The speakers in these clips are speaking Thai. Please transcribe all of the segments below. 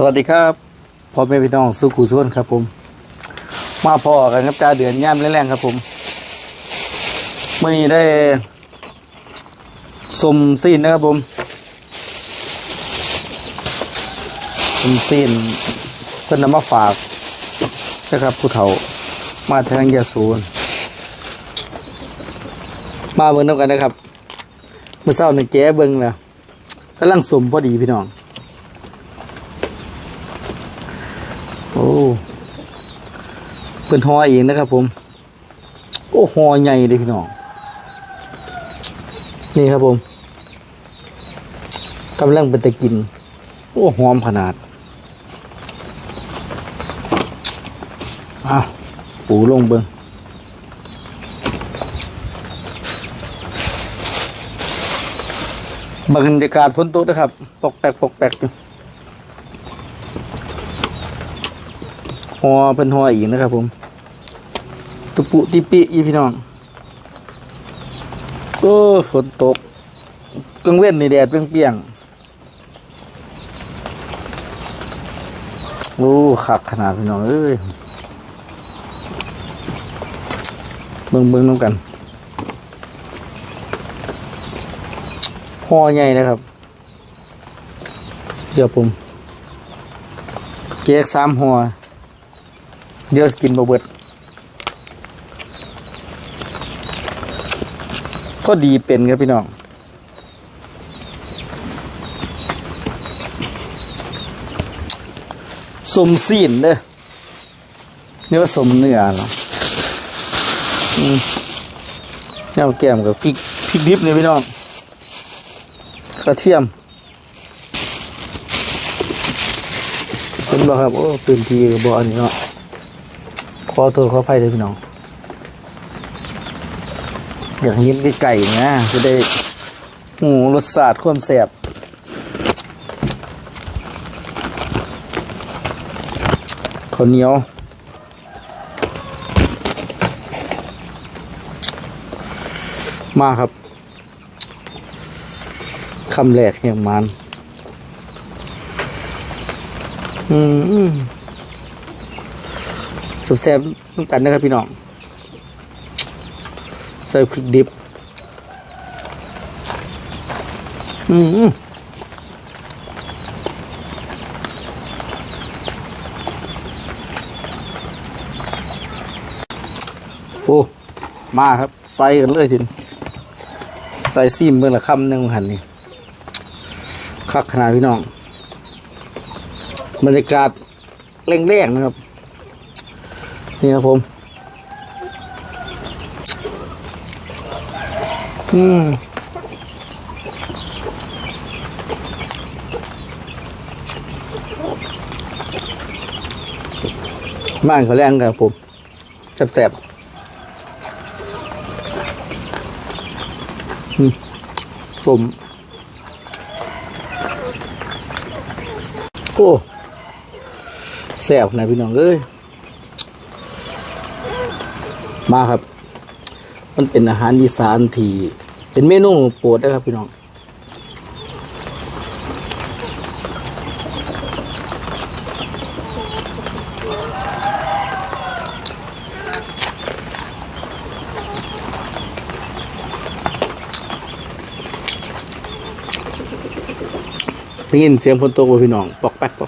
สวัสดีครับพ่อแม่พี่น้องสุขุสุนครับผม มาพอกันครับจ้าเดือนย่ามแรงๆครับผมเมื่อนี้ได้สมซีนนะครับผมสมซีนเพื่อนนำมาฝากนะครับผู้เฒ่ามาทางยาสูนมาเบิ่งน้ำกันนะครับเมื่อเช้าในแก้เบิ่งแล้วกำลังสมพอดีพี่น้อง อ้เป็นหอเองนะครับผม โอ้หอใหญ่เลยพี่น้อง นี่ครับผมกำลังเป็นตะกิน โอ้หอมขนาดอ้าวปูลงเบิงบรรยากาศฝนตกนะครับ ปกแปกปกแปกอยู่ หอเป็นหออีกนะครับผมตุปุติปิอีพี่น้องโอ้ฝนตกกังเว้นนี่แดดเปรี้ยงๆโอ้ขักขนาดพี่น้องเอ้ยเบิ่งเบิ่งน้ำกันหอใหญ่นะครับเจ้าผมเก๊กสามหัว เดี๋ยวสกินบะเบิดก็ดีเป็นครับพี่น้องสมซีนเด้อนี่ว่าสมเนื้อเนาะอืมแนวแก้มกับพริกพริกดิบเนี่ยพี่น้องกระเทียมเป็นบ่ครับ โอ้ตื่นทีกับบ่อันนี้เนาะ อตัวขออภัยเลยพี่น้อง อยากยินไก่ๆนะจะได้หูรสชาติความแสบข้าวเหนียวมาครับคำแรกอย่างมัน อืม สุดแซ่บต้องกันนะครับพี่น้องใส่พริกดิบ อืมโอ้ มาครับ ใส่กันเลยทีนใส่ซีมเมื่อละคำหนึ่งหันนี่คักขนาดพี่น้อง บรรยากาศแรงๆนะครับ นี่ครับผม อืมบ้านเขาแรงกันครับผมแสบๆอืมผมโอ้แสบนะพี่น้องเอ้ย มาครับ มันเป็นอาหารอีสานที่เป็นเมนูโปรดนะครับพี่น้อง ได้ยินเสียงฝนตกบ่พี่น้อง ปอกแป๊กปอก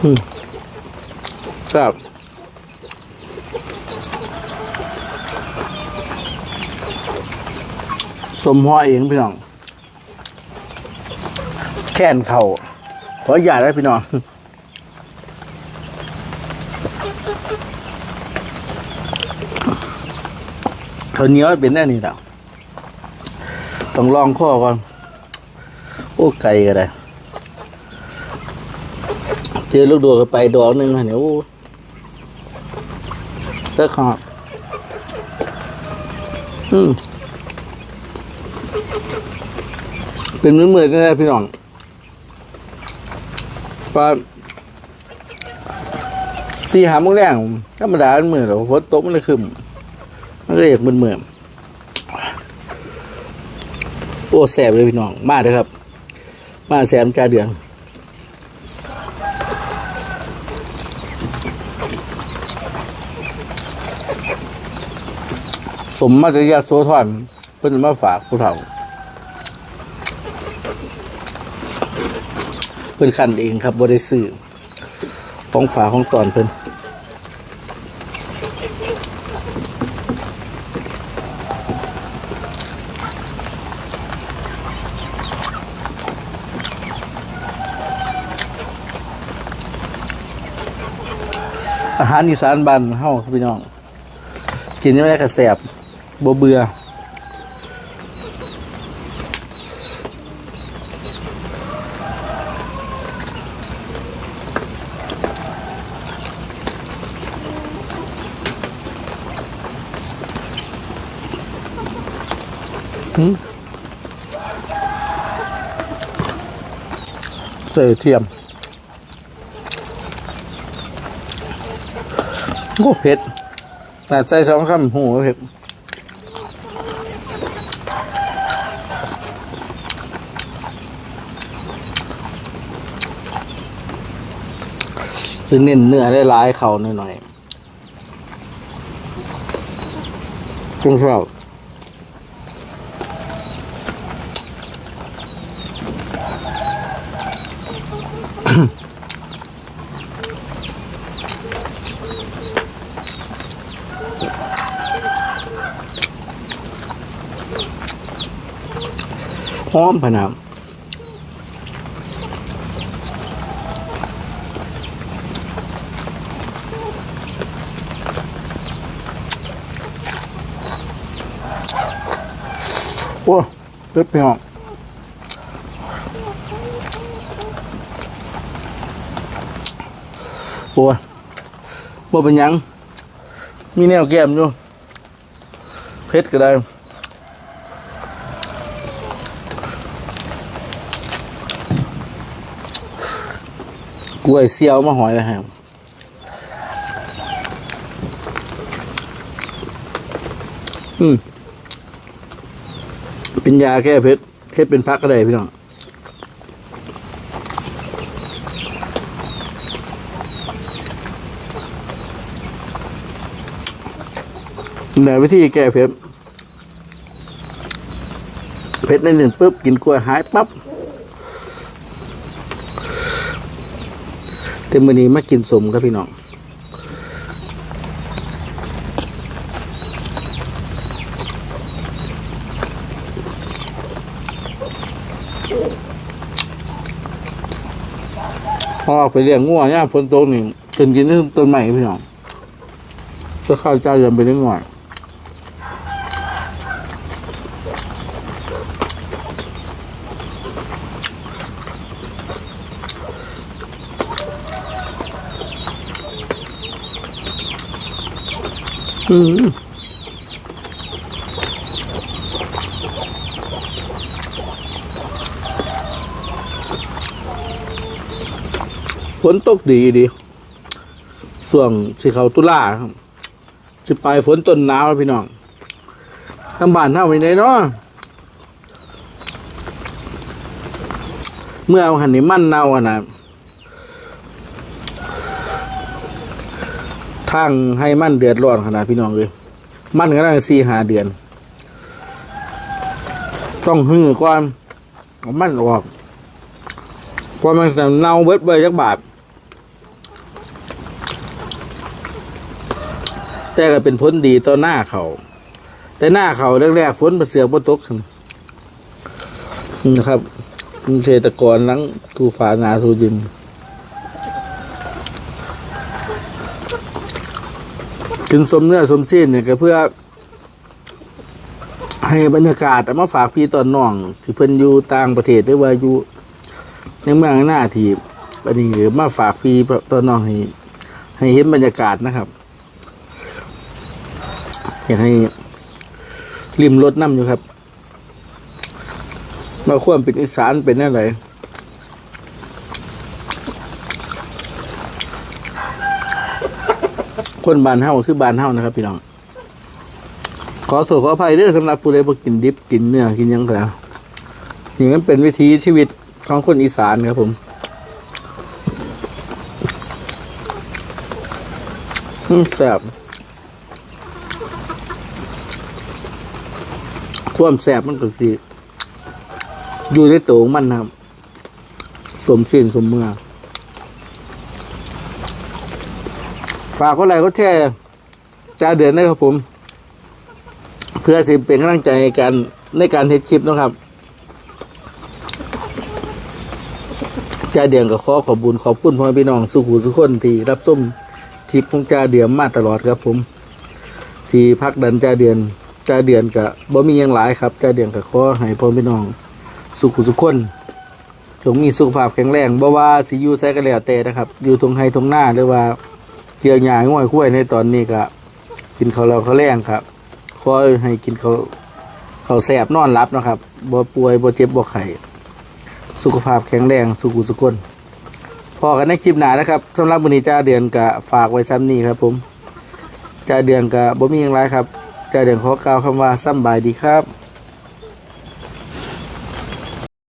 แป๊กครับสมหัวเองพี่น้อง แค่นเข่าขออย่าตได้พี่น้องเขาเนียเป็นแน่นี่แล้วต้องลองข้อก่อน โอ้ไก่ก็ได้ เจอลูกดัวก็ไปดอกหนึ่งค่ะเนี่ยโอ้กครับอืมเป็นมือมือกันเลยพี่น้องปลาสี่หาโมงแรงธรรมดามันมือหรอฝนตกมันเลยขึ้นมันก็เรียกมือมือโอ้แสบเลยพี่น้อง มาเลยครับ มาแสบจ้าเดือน สมมาตรยาโสธรเพิ่นมาฝากผู้เฒ่าเพิ่นขันเองครับบ่ได้ซื้อของฝาของตอนเพิ่นอาหารอีสานบ้านเฮาพี่น้อง กินยังไม่ได้กระแสบ บ่เบื่อหืมใส่เทียมโอ้เผ็ดแต่ใจสองคำหูเผ็ด คือเน้นเนื้อได้หลายเข่าหน่อยๆจุงเฝ้าหอมพะนาม โอ้เล็บพี่น้องโอ้ยบ่เป็นหยัง มีแนวแก้มอยู่เพชรก็ได้กล้วยเซียวมาหอยเลยครับอืม เป็นยาแก้เพชรเพชรเป็นพักก็ได้พี่น้องไหนวิธีแก้เพชรเพชรในหนึ่งปุ๊บกินกล้วยหายปั๊บเต็มมือนี้มากินสมครับพี่น้อง พอออกไปเลี้ยงงัวเนี่ยฝนตกนี่กินกินที่ต้นใหม่พี่น้องจะเข้าใจเดินไปนิดหน่อยอืม ฝนตกดีดีส่วงสิเขาตุลาครับสิปลายฝนต้นหนาวพี่น้องทางบ้านเท่าไปไหนเนาะเมื่ออาหันนี่มันเน่าอะนะทางให้มันเดือดร้อนขนาดพี่น้องเลยมันก็ได้สี่หาเดือน ต้องหื้อก่อนเอามันออกเพอมันเน่าเบิดเบยจักบาท แต่ก็เป็นผลดีต่อหน้าเขา แต่หน้าเขาแรกๆฝนมาเสือกบนตกนะครับเกษตรกรหลังกูฝานาสูดินกินสมเนื้อสมชิ้นเนี่ยก็เพื่อ ให้บรรยากาศมาฝากพี่ตอนน้องที่เพิ่นอยู่ต่างประเทศหรือว่าอยู่ในเมืองหน้าที่อันนี้มาฝากพี่ตอนน้องให้ให้เห็นบรรยากาศนะครับ อยากให้ริมรถน้ำอยู่ครับ มาควรเป็นอีสานเป็นอะไรคนบานเฮาคือบานเฮานะครับ พี่น้อง ขอโทษขออภัยเด้อสำหรับผู้ใดบ่กินดิบกินเนื้อกินยังแล้วนี่มันเป็นวิถีชีวิตของคนอีสานครับผมอืมแซ่บ ความแซ่บมันก็สิอยู่ในตัวของมันนะครับ สมสิ้นสมเมื่อฝากคนไหนก็แชร์จ้าเดือนนะครับผม เพื่อสิเป็นกำลังใจในการในการเทสคลิปนะครับจ้าเดือนก็ขอขอบบุญขอบคุณพ่อพี่น้องสุขุสุขคนที่รับส้มคลิปของจ้าเดือนมาตลอดครับผม ที่พักดันจ้าเดือน จ้าเดือนกับบ่มีหยังหลายครับจ้าเดือนก็ขอให้พ่อแม่พี่น้องสุขุสุขคนจงมีสุขภาพแข็งแรงบ่ว่าสิอยู่ไสก็แล้วแต่นะครับ อยู่ตรงไห้ตรงหน้าหรือว่าเกี่ยวหญ้าง่อยคุ้ยในตอนนี้ก็กินข้าวเราข้าวแรงครับขอให้กินข้าวข้าวแซ่บนอนหลับนะครับบ่ป่วยบ่เจ็บบ่ไข้สุขภาพแข็งแรงสุขุสุขคนพอกันในคลิปหน้านะครับสำหรับมื้อนี้จ้าเดือนก็ฝากไว้ซ้ำนี้ครับ ผมจ้าเดือนก็บ่มีหยังหลายครับ จะเดี๋ยวขอกล่าวคำว่าสำบายดีครับ